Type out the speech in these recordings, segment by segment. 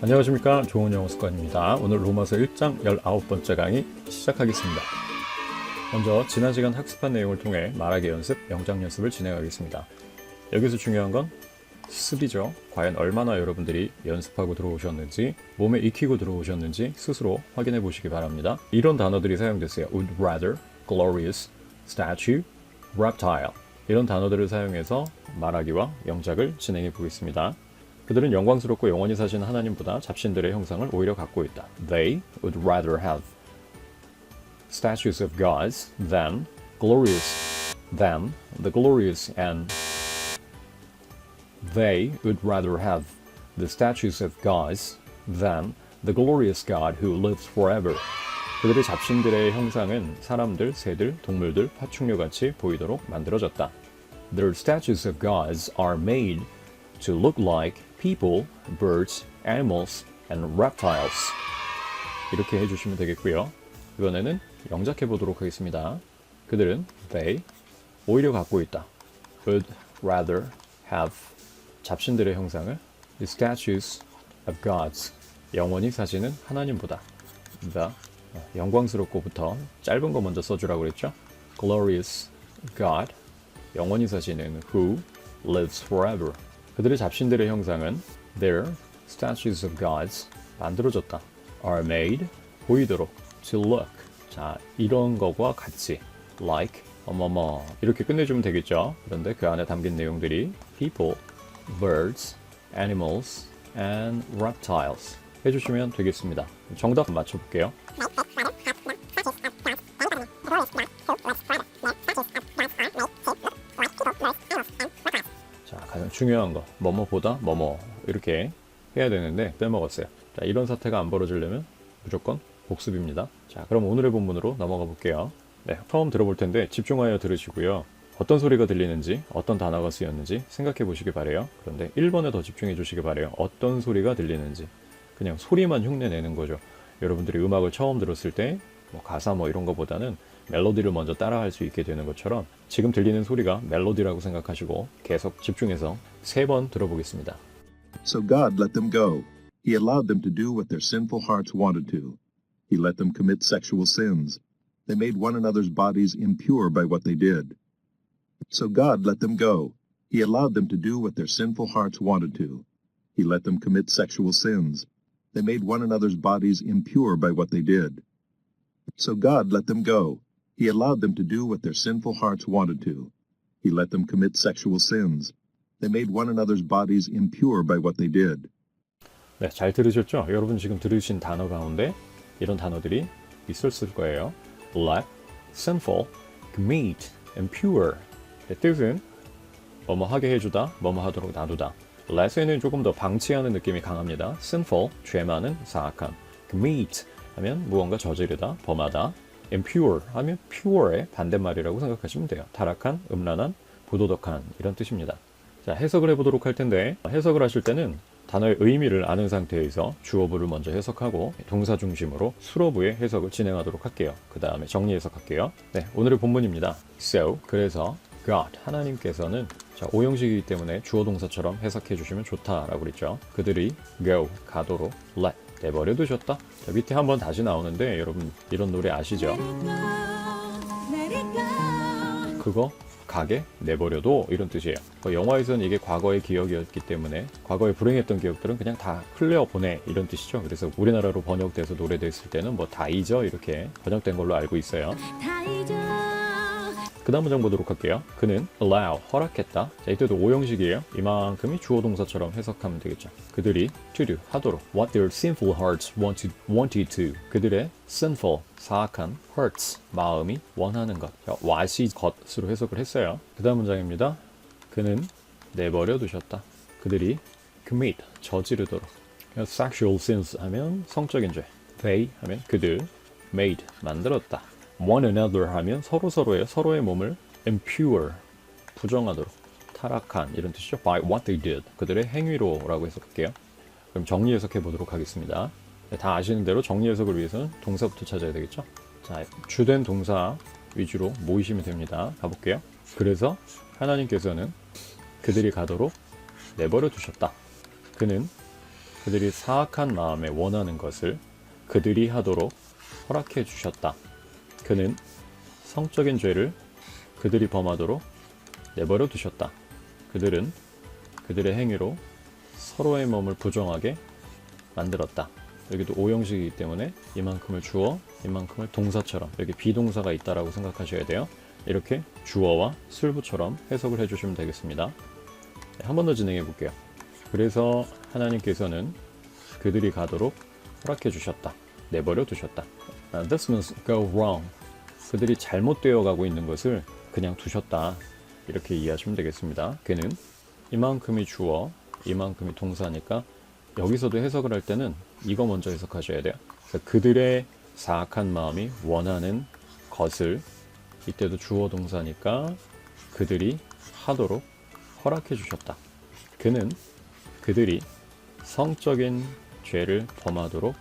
안녕하십니까 좋은 영어 습관입니다. 오늘 로마서 1장 19번째 강의 시작하겠습니다. 먼저 지난 시간 학습한 내용을 통해 말하기 연습, 영장 연습을 진행하겠습니다. 여기서 중요한 건 습이죠. 과연 얼마나 여러분들이 연습하고 들어오셨는지, 몸에 익히고 들어오셨는지 스스로 확인해 보시기 바랍니다. 이런 단어들이 사용됐어요. would rather, glorious, statue, reptile. 이런 단어들을 사용해서 말하기와 영작을 진행해 보겠습니다. 그들은 영광스럽고 영원히 사신 하나님보다 잡신들의 형상을 오히려 갖고 있다. They would rather have statues of gods than glorious than the glorious and they would rather have the statues of gods than the glorious God who lives forever. 그들의 잡신들의 형상은 사람들, 새들, 동물들, 파충류 같이 보이도록 만들어졌다. Their statues of gods are made to look like people, birds, animals, and reptiles. 이렇게 해주시면 되겠고요. 이번에는 영작해 보도록 하겠습니다. 그들은 they 오히려 갖고 있다. would rather have 잡신들의 형상을 the statues of gods 영원히 사시는 하나님보다 the 영광스럽고부터 짧은 거 먼저 써주라고 그랬죠. glorious God 영원히 사시는 who lives forever 그들의 잡신들의 형상은 their statues of gods 만들어졌다. are made 보이도록 to look 자 이런 거와 같이 like 어머머 이렇게 끝내주면 되겠죠. 그런데 그 안에 담긴 내용들이 people, birds, animals, and reptiles 해주시면 되겠습니다. 정답 맞춰볼게요. 중요한 거, 뭐뭐보다 뭐뭐 이렇게 해야 되는데 빼먹었어요. 자, 이런 사태가 안 벌어지려면 무조건 복습입니다. 자, 그럼 오늘의 본문으로 넘어가 볼게요. 네, 처음 들어볼 텐데 집중하여 들으시고요. 어떤 소리가 들리는지, 어떤 단어가 쓰였는지 생각해 보시기 바래요. 그런데 1번에 더 집중해 주시기 바래요. 어떤 소리가 들리는지. 그냥 소리만 흉내 내는 거죠. 여러분들이 음악을 처음 들었을 때 뭐 가사 뭐 이런 거보다는 멜로디를 먼저 따라할 수 있게 되는 것처럼 지금 들리는 소리가 멜로디라고 생각하시고 계속 집중해서 세 번 들어보겠습니다. So God let them go. He allowed them to do what their sinful hearts wanted to. He let them commit sexual sins. They made one another's bodies impure by what they did. So God let them go. He allowed them to do what their sinful hearts wanted to. He let them commit sexual sins. They made one another's bodies impure by what they did. So God let them go. He allowed them to do what their sinful hearts wanted to. He let them commit sexual sins. They made one another's bodies impure by what they did. 네, 잘 들으셨죠? 여러분 지금 들으신 단어 가운데 이런 단어들이 있었을 거예요. let, sinful, commit, and pure. 의 뜻은 뭐뭐 하게 해주다, 뭐뭐 하도록 놔두다. let에는 조금 더 방치하는 느낌이 강합니다. sinful, 죄 많은, 사악한. commit 하면 무언가 저지르다, 범하다. Impure 하면 pure의 반대말이라고 생각하시면 돼요. 타락한, 음란한, 부도덕한 이런 뜻입니다. 자, 해석을 해보도록 할 텐데 해석을 하실 때는 단어의 의미를 아는 상태에서 주어부를 먼저 해석하고 동사 중심으로 수로부의 해석을 진행하도록 할게요. 그 다음에 정리 해석할게요. 네, 오늘의 본문입니다. So, 그래서 God, 하나님께서는 자, 오형식이기 때문에 주어 동사처럼 해석해 주시면 좋다라고 그랬죠. 그들이 go, 가도록 let, 내버려 두셨다. 자, 밑에 한번 다시 나오는데 여러분 이런 노래 아시죠? 그거 가게 내버려도 이런 뜻이에요. 그 영화에서는 이게 과거의 기억이었기 때문에 과거에 불행했던 기억들은 그냥 다 흘려 보내 이런 뜻이죠. 그래서 우리나라로 번역돼서 노래됐을 때는 뭐 다 잊어 이렇게 번역된 걸로 알고 있어요. 그 다음 문장 보도록 할게요. 그는 allow 허락했다. 자 이때도 오형식이에요. 이만큼이 주어 동사처럼 해석하면 되겠죠. 그들이 to do 하도록 what their sinful hearts wanted wanted to 그들의 sinful 사악한 hearts 마음이 원하는 것. 자, what이 것으로 해석을 했어요. 그 다음 문장입니다. 그는 내버려 두셨다. 그들이 commit 저지르도록. sexual sins 하면 성적인 죄. they 하면 그들 made 만들었다. One another 하면 서로 서로의 서로의 몸을 impure 부정하도록 타락한 이런 뜻이죠. by what they did 그들의 행위로라고 해석할게요. 그럼 정리 해석해 보도록 하겠습니다. 네, 다 아시는 대로 정리 해석을 위해서는 동사부터 찾아야 되겠죠. 자 주된 동사 위주로 모이시면 됩니다. 가볼게요. 그래서 하나님께서는 그들이 가도록 내버려 두셨다. 그는 그들이 사악한 마음에 원하는 것을 그들이 하도록 허락해 주셨다. 그는 성적인 죄를 그들이 범하도록 내버려 두셨다. 그들은 그들의 행위로 서로의 몸을 부정하게 만들었다. 여기도 오형식이기 때문에 이만큼을 주어, 이만큼을 동사처럼 여기 비동사가 있다라고 생각하셔야 돼요. 이렇게 주어와 술부처럼 해석을 해주시면 되겠습니다. 네, 한번 더 진행해 볼게요. 그래서 하나님께서는 그들이 가도록 허락해 주셨다. 내버려 두셨다. Uh, This means go wrong. 그들이 잘못되어 가고 있는 것을 그냥 두셨다. 이렇게 이해하시면 되겠습니다. 그는 이만큼이 주어, 이만큼이 동사니까 여기서도 해석을 할 때는 이거 먼저 해석하셔야 돼요. 그들의 사악한 마음이 원하는 것을 이때도 주어 동사니까 그들이 하도록 허락해 주셨다. 그는 그들이 성적인 죄를 범하도록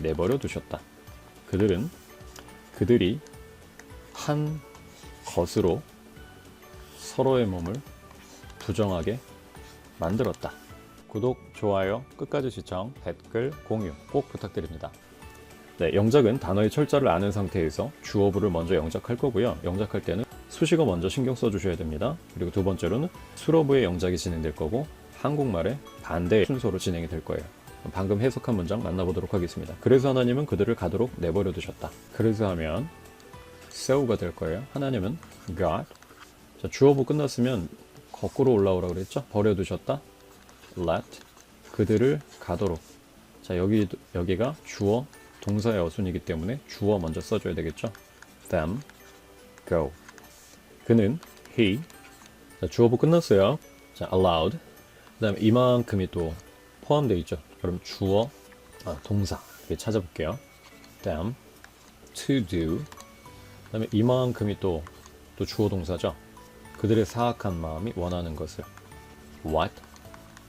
내버려 두셨다. 그들은 그들이 한 것으로 서로의 몸을 부정하게 만들었다. 구독, 좋아요, 끝까지 시청, 댓글, 공유 꼭 부탁드립니다. 네, 영작은 단어의 철자를 아는 상태에서 주어부를 먼저 영작할 거고요. 영작할 때는 수식어 먼저 신경 써주셔야 됩니다. 그리고 두 번째로는 수로부의 영작이 진행될 거고 한국말의 반대 순서로 진행이 될 거예요. 방금 해석한 문장 만나보도록 하겠습니다. 그래서 하나님은 그들을 가도록 내버려 두셨다. 그래서 하면 so가 될 거예요. 하나님은 God. 자, 주어부 끝났으면 거꾸로 올라오라 그랬죠? 버려두셨다. let 그들을 가도록. 자 여기 여기가 주어 동사의 어순이기 때문에 주어 먼저 써줘야 되겠죠? them go. 그는 he. 자 주어부 끝났어요. 자 allowed. 그다음 에 이만큼이 또 포함되어 있죠. 그럼 주어 아, 동사 이렇게 찾아볼게요. them to do. 그 다음에 이만큼이 또 또 주어 동사죠. 그들의 사악한 마음이 원하는 것을. What?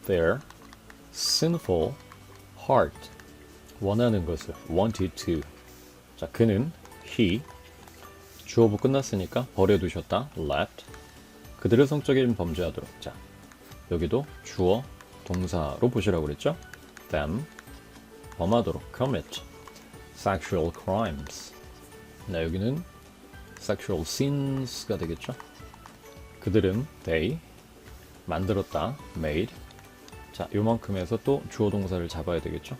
Their sinful heart. 원하는 것을. Wanted to. 자 그는 he 주어부 끝났으니까 버려두셨다. Left. 그들의 성적인 범죄하도록. 자 여기도 주어 동사로 보시라고 그랬죠? Them. 범하도록. Commit. Sexual crimes. 나 여기는 sexual sins가 되겠죠? 그들은 they 만들었다 made. 자 요만큼에서 또 주어 동사를 잡아야 되겠죠?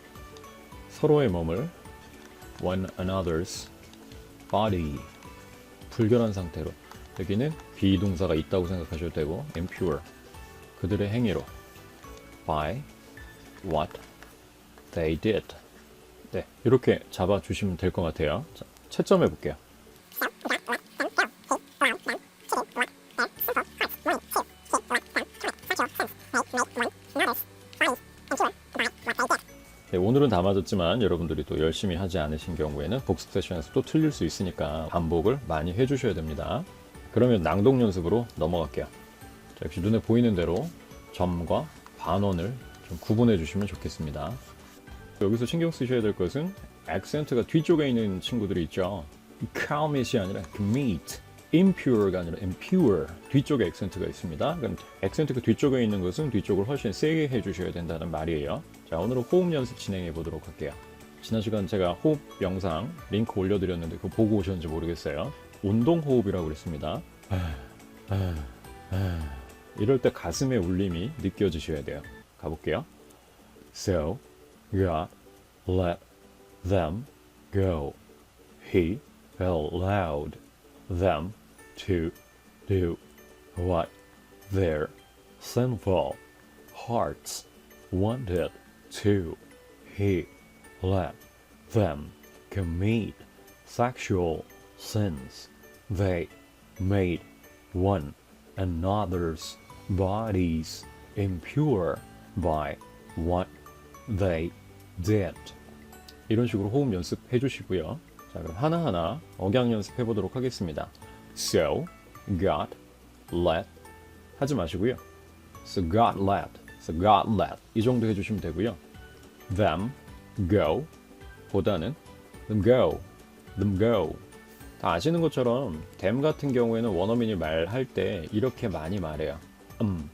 서로의 몸을 one another's body. 불결한 상태로. 여기는 비동사가 있다고 생각하셔도 되고 impure. 그들의 행위로. by what they did. 네 이렇게 잡아주시면 될 것 같아요. 자, 채점해 볼게요 오늘은 다 맞았지만 여러분들이 또 열심히 하지 않으신 경우에는 복습 세션에서 또 틀릴 수 있으니까 반복을 많이 해주셔야 됩니다. 그러면 낭독 연습으로 넘어갈게요. 자, 역시 눈에 보이는 대로 점과 반원을 좀 구분해 주시면 좋겠습니다. 여기서 신경 쓰셔야 될 것은 액센트가 뒤쪽에 있는 친구들이 있죠. comet이 아니라 commit, impure가 아니라 impure 뒤쪽에 액센트가 있습니다. 그럼 액센트가 뒤쪽에 있는 것은 뒤쪽을 훨씬 세게 해주셔야 된다는 말이에요. 자 오늘은 호흡 연습 진행해 보도록 할게요. 지난 시간 제가 호흡 영상 링크 올려드렸는데 그거 보고 오셨는지 모르겠어요. 운동 호흡이라고 그랬습니다. 이럴 때 가슴의 울림이 느껴지셔야 돼요. 가볼게요. So, God let them go. He allowed them to do what their sinful hearts wanted to. He let them commit sexual sins. They made one another's bodies impure by what they did. 이런 식으로 호흡 연습해 주시고요. 자, 그럼 하나하나 억양 연습해 보도록 하겠습니다. So, God, let 하지 마시고요. So God let, so God let 이 정도 해주시면 되고요. Them go 보다는 them go, them go 다 아시는 것처럼 them 같은 경우에는 원어민이 말할 때 이렇게 많이 말해요. 음,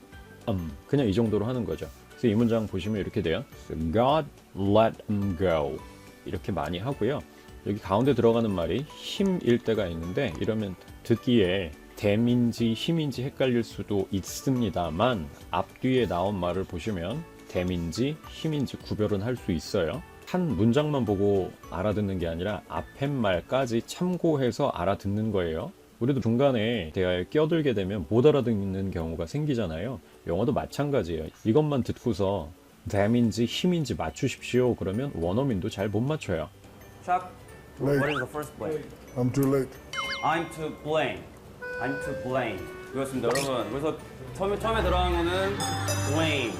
음 그냥 이 정도로 하는 거죠. 그래서 이 문장 보시면 이렇게 돼요. God let them go. 이렇게 많이 하고요. 여기 가운데 들어가는 말이 힘일 때가 있는데 이러면 듣기에 댐인지 힘인지 헷갈릴 수도 있습니다만 앞뒤에 나온 말을 보시면 댐인지 힘인지 구별은 할 수 있어요. 한 문장만 보고 알아듣는 게 아니라 앞에 말까지 참고해서 알아듣는 거예요. 우리도 중간에 대화에 끼어들게 되면 못 알아듣는 경우가 생기잖아요. 영어도 마찬가지예요. 이것만 듣고서 댐인지 힘인지 맞추십시오. 그러면 원어민도 잘 못 맞춰요. Chuck, Late. what is the first blame? I'm too late. I'm to blame. I'm to blame. 그렇습니다, 여러분. 그래서 처음에 처음에 들어간 거는 blame,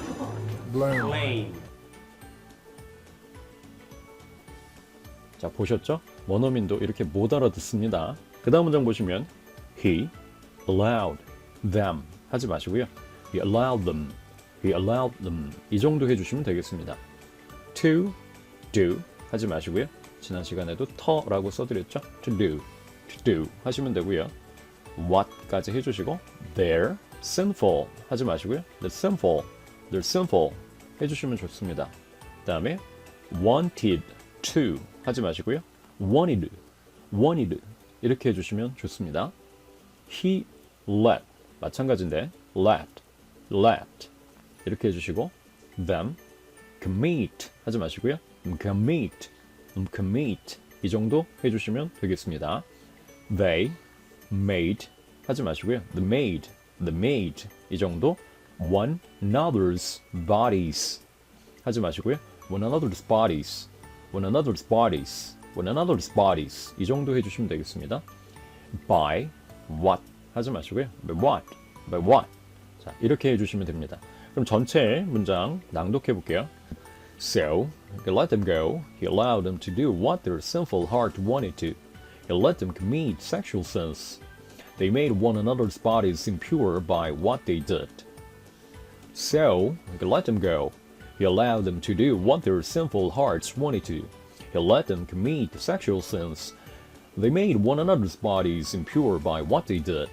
Blame. blame. 자 보셨죠? 원어민도 이렇게 못 알아듣습니다. 그 다음 문장 보시면 He allowed them 하지 마시고요. He allowed them. He allowed them. 이 정도 해주시면 되겠습니다. To do 하지 마시고요. 지난 시간에도 터라고 써드렸죠? To do. To do 하시면 되고요. What까지 해주시고 They're sinful 하지 마시고요. They're sinful. They're sinful 해주시면 좋습니다. 그 다음에 wanted to 하지 마시고요. wanted, wanted 이렇게 해주시면 좋습니다. He let 마찬가지인데 let, let 이렇게 해주시고 them commit 하지 마시고요. commit, commit 이 정도 해주시면 되겠습니다. They made 하지 마시고요. The made, the made 이 정도 one another's bodies 하지 마시고요. one another's bodies, one another's bodies, one another's bodies 이 정도 해주시면 되겠습니다. by what 하지 마시고요. by what, by what 자 이렇게 해주시면 됩니다. 그럼 전체 문장 낭독해 볼게요. So he let them go. He allowed them to do what their sinful heart wanted to. He let them commit sexual sins. They made one another's bodies impure by what they did. So he let them go. He allowed them to do what their sinful hearts wanted to. He let them commit sexual sins. They made one another's bodies impure by what they did.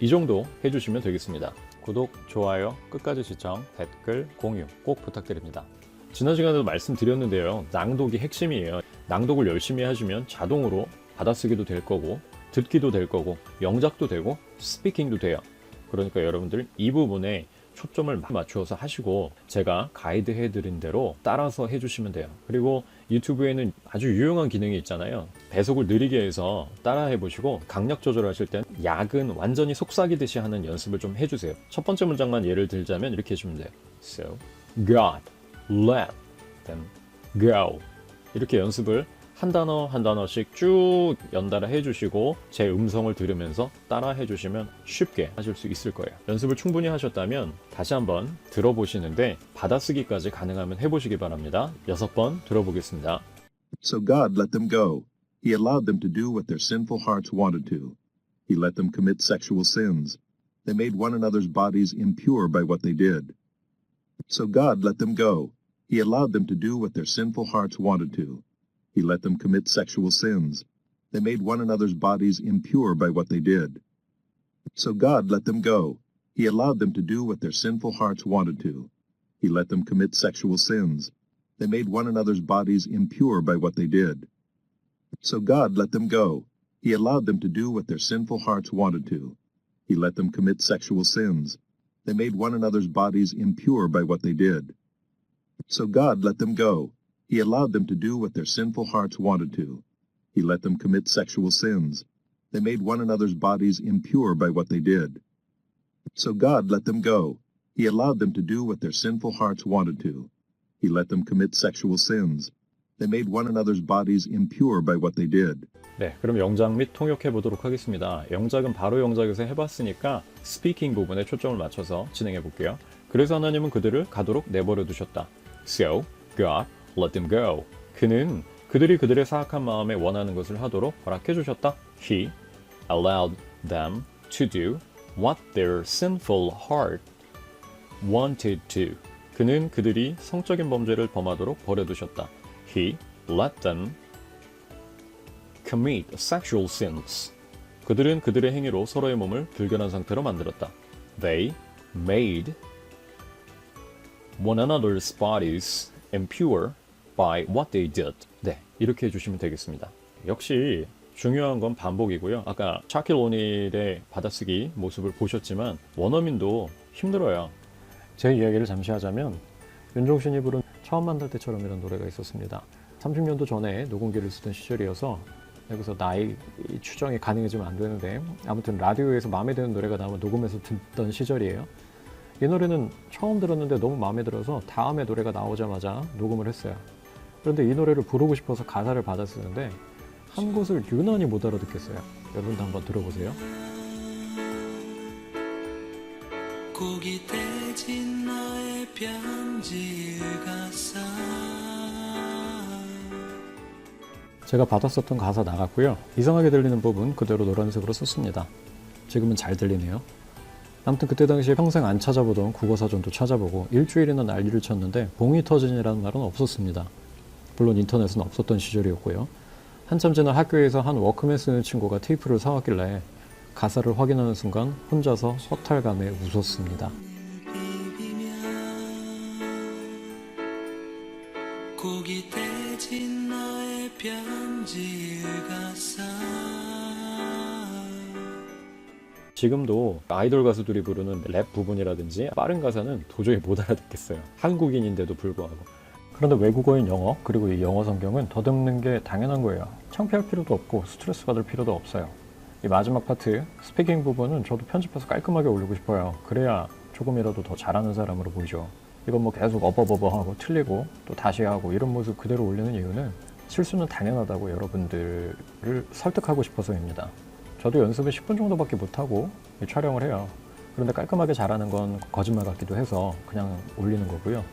이 정도 해주시면 되겠습니다. 구독, 좋아요, 끝까지 시청, 댓글, 공유 꼭 부탁드립니다. 지난 시간에도 말씀드렸는데요. 낭독이 핵심이에요. 낭독을 열심히 하시면 자동으로 받아쓰기도 될 거고, 듣기도 될 거고, 영작도 되고, 스피킹도 돼요. 그러니까 여러분들 이 부분에 초점을 맞추어서 하시고 제가 가이드 해드린 대로 따라서 해주시면 돼요. 그리고 유튜브에는 아주 유용한 기능이 있잖아요. 배속을 느리게 해서 따라 해 보시고 강약 조절하실 땐 약은 완전히 속삭이듯이 하는 연습을 좀 해주세요. 첫 번째 문장만 예를 들자면 이렇게 해주면 돼요. So, God let them go. 이렇게 연습을 한 단어 한 단어씩 쭉 연달아 해주시고 제 음성을 들으면서 따라 해주시면 쉽게 하실 수 있을 거예요. 연습을 충분히 하셨다면 다시 한번 들어보시는데 받아쓰기까지 가능하면 해보시기 바랍니다. 여섯 번 들어보겠습니다. So God let them go. He allowed them to do what their sinful hearts wanted to. He let them commit sexual sins. They made one another's bodies impure by what they did. So God let them go. He allowed them to do what their sinful hearts wanted to. He let them commit sexual sins. They made one another's bodies impure by what they did. So God let them go. He allowed them to do what their sinful hearts wanted to. He let them commit sexual sins. They made one another's bodies impure by what they did. So God let them go. He allowed them to do what their sinful hearts wanted to. He let them commit sexual sins. They made one another's bodies impure by what they did. So God let them go. He allowed them to do what their sinful hearts wanted to. He let them commit sexual sins. They made one another's bodies impure by what they did. So God let them go. He allowed them to do what their sinful hearts wanted to. He let them commit sexual sins. They made one another's bodies impure by what they did. 네, 그럼 영작 및 통역해 보도록 하겠습니다. 영작은 바로 영작에서 해봤으니까 스피킹 부분에 초점을 맞춰서 진행해 볼게요. 그래서 하나님은 그들을 가도록 내버려 두셨다. So God let them go. 그는 그들이 그들의 사악한 마음에 원하는 것을 하도록 허락해 주셨다. He allowed them to do what their sinful heart wanted to. 그는 그들이 성적인 범죄를 범하도록 버려두셨다. He let them commit sexual sins. 그들은 그들의 행위로 서로의 몸을 불결한 상태로 만들었다. They made one another's bodies impure by what they did. 네, 이렇게 해주시면 되겠습니다. 역시 중요한 건 반복이고요. 아까 샤킬 오닐의 받아쓰기 모습을 보셨지만 원어민도 힘들어요. 제 이야기를 잠시 하자면 윤종신 이 부른 처음 만날 때처럼이라는 노래가 있었습니다. 30년도 전에 녹음기를 쓰던 시절이어서 여기서 나이 추정이 가능해지면 안 되는데 아무튼 라디오에서 마음에 드는 노래가 나오면 녹음해서 듣던 시절이에요. 이 노래는 처음 들었는데 너무 마음에 들어서 다음에 노래가 나오자마자 녹음을 했어요. 그런데 이 노래를 부르고 싶어서 가사를 받아 쓰는데 한 곳을 유난히 못 알아듣겠어요. 여러분도 한번 들어보세요. 고기 떼진 너의 제가 받았었던 가사 나갔고요. 이상하게 들리는 부분 그대로 노란색으로 썼습니다. 지금은 잘 들리네요. 아무튼 그때 당시에 평생 안 찾아보던 국어사전도 찾아보고 일주일이나 난리를 쳤는데 봉이 터진이라는 말은 없었습니다. 물론 인터넷은 없었던 시절이었고요. 한참 지나 학교에서 한 워크맨 쓰는 친구가 테이프를 사왔길래 가사를 확인하는 순간 혼자서 허탈감에 웃었습니다. 고기 떼진 너의 편지 읽었어 지금도 아이돌 가수들이 부르는 랩 부분이라든지 빠른 가사는 도저히 못 알아듣겠어요. 한국인인데도 불구하고. 그런데 외국어인 영어 그리고 이 영어 성경은 더듬는 게 당연한 거예요. 창피할 필요도 없고 스트레스 받을 필요도 없어요. 이 마지막 파트 스피킹 부분은 저도 편집해서 깔끔하게 올리고 싶어요. 그래야 조금이라도 더 잘하는 사람으로 보이죠. 이건 뭐 계속 어버버버하고 틀리고 또 다시 하고 이런 모습 그대로 올리는 이유는 실수는 당연하다고 여러분들을 설득하고 싶어서입니다. 저도 연습을 10분 정도밖에 못하고 촬영을 해요. 그런데 깔끔하게 잘하는 건 거짓말 같기도 해서 그냥 올리는 거고요.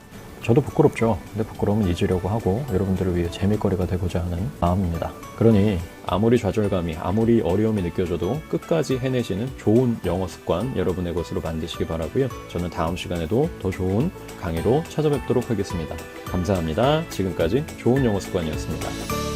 저도 부끄럽죠. 근데 부끄러움은 잊으려고 하고 여러분들을 위해 재미거리가 되고자 하는 마음입니다. 그러니 아무리 좌절감이 아무리 어려움이 느껴져도 끝까지 해내시는 좋은 영어 습관 여러분의 것으로 만드시기 바라고요. 저는 다음 시간에도 더 좋은 강의로 찾아뵙도록 하겠습니다. 감사합니다. 지금까지 좋은 영어 습관이었습니다.